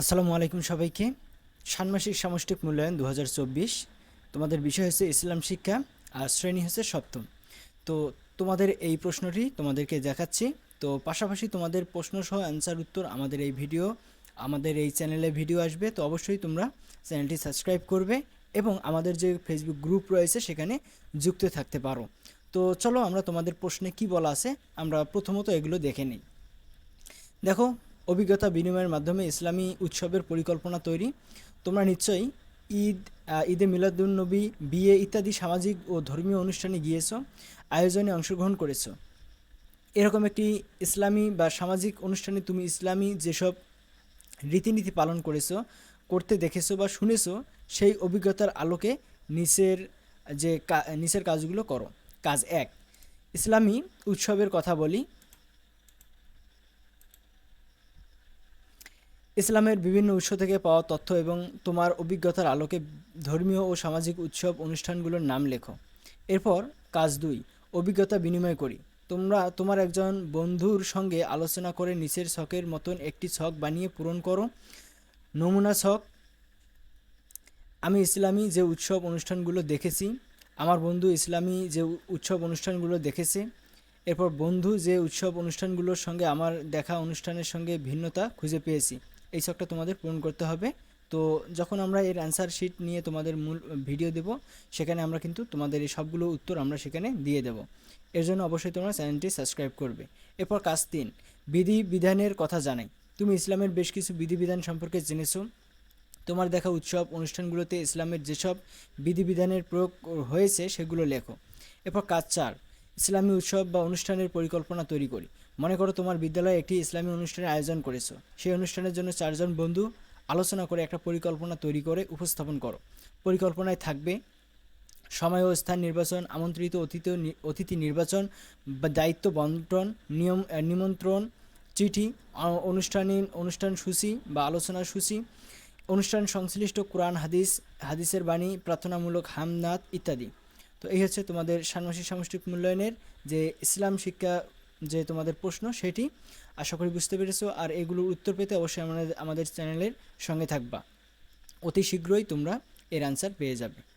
আসসালামু আলাইকুম সবাইকে। ষান্মাসিক সামষ্টিক মূল্যায়ন দু হাজার চব্বিশ। তোমাদের বিষয় হচ্ছে ইসলাম শিক্ষা আর শ্রেণি হচ্ছে সপ্তম। তো তোমাদের এই প্রশ্নটি তোমাদেরকে দেখাচ্ছি। তো পাশাপাশি তোমাদের প্রশ্ন সহ অ্যান্সার উত্তর আমাদের এই ভিডিও, আমাদের এই চ্যানেলে ভিডিও আসবে। তো অবশ্যই তোমরা চ্যানেলটি সাবস্ক্রাইব করবে এবং আমাদের যে ফেসবুক গ্রুপ রয়েছে সেখানে যুক্ত থাকতে পারো। তো চলো আমরা তোমাদের প্রশ্নে কি বলা আছে, আমরা প্রথমত এগুলো দেখে নিই। দেখো অভিজ্ঞতা বিনিময়ের মাধ্যমে ইসলামী উৎসবের পরিকল্পনা তৈরি। তোমরা নিশ্চয়ই ঈদ ঈদে মিলাদুন্নবী, বিয়ে ইত্যাদি সামাজিক ও ধর্মীয় অনুষ্ঠানে গিয়েছো, আয়োজনে অংশগ্রহণ করেছ। এরকম একটি ইসলামী বা সামাজিক অনুষ্ঠানে তুমি ইসলামী যেসব রীতিনীতি পালন করেছ, করতে দেখেছ বা শুনেছো, সেই অভিজ্ঞতার আলোকে নিচের, যে নিচের কাজগুলো করো। কাজ এক, ইসলামী উৎসবের কথা বলি। ইসলামের বিভিন্ন উৎস থেকে পাওয়া তথ্য এবং তোমার অভিজ্ঞতার আলোকে ধর্মীয় ও সামাজিক উৎসব অনুষ্ঠানগুলোর নাম লেখো। এরপর কাজ দুই, অভিজ্ঞতা বিনিময় করি। তোমরা, তোমার একজন বন্ধুর সঙ্গে আলোচনা করে নিচের ছকের মতন একটি ছক বানিয়ে পূরণ করো। নমুনা ছক, আমি ইসলামী যে উৎসব অনুষ্ঠানগুলো দেখেছি, আমার বন্ধু ইসলামী যে উৎসব অনুষ্ঠানগুলো দেখেছে, এরপর বন্ধু যে উৎসব অনুষ্ঠানগুলোর সঙ্গে আমার দেখা অনুষ্ঠানের সঙ্গে ভিন্নতা খুঁজে পেয়েছি। এই ছকটা তোমাদের পূরণ করতে হবে। তো যখন আমরা এর অ্যান্সার শিট নিয়ে তোমাদের মূল ভিডিও দেব, সেখানে আমরা কিন্তু তোমাদের এই সবগুলো উত্তর আমরা সেখানে দিয়ে দেব। এর জন্য অবশ্যই তোমরা চ্যানেলটি সাবস্ক্রাইব করবে। এরপর কাজ তিন, বিধি বিধানের কথা জানাই। তুমি ইসলামের বেশ কিছু বিধিবিধান সম্পর্কে জেনেছো। তোমার দেখা উৎসব অনুষ্ঠানগুলোতে ইসলামের যেসব বিধিবিধানের প্রয়োগ হয়েছে সেগুলো লেখো। এরপর কাজ চার, ইসলামী উৎসব বা অনুষ্ঠানের পরিকল্পনা তৈরি করি। মনে করো তোমার বিদ্যালয়ে একটি ইসলামী অনুষ্ঠানের আয়োজন করেছ। সেই অনুষ্ঠানের জন্য চারজন বন্ধু আলোচনা করে একটা পরিকল্পনা তৈরি করে উপস্থাপন করো। পরিকল্পনায় থাকবে সময় ও স্থান নির্বাচন, আমন্ত্রিত অতিথি অতিথি নির্বাচন দায়িত্ব বন্টন, নিয়ম নিমন্ত্রণ, চিঠি অনুষ্ঠানী অনুষ্ঠান সূচি বা আলোচনা সূচি, অনুষ্ঠান সংশ্লিষ্ট কোরআন, হাদিস, হাদিসের বাণী, প্রার্থনামূলক হামনাত ইত্যাদি। তো এই হচ্ছে তোমাদের ষান্মাসিক সামষ্টিক মূল্যায়নের যে ইসলাম শিক্ষা যে তোমাদের প্রশ্ন, সেটি আশা করি বুঝতে পেরেছ। আর এগুলোর উত্তর পেতে অবশ্যই আমাদের আমাদের চ্যানেলের সঙ্গে থাকবা। অতি শীঘ্রই তোমরা এর আনসার পেয়ে যাবে।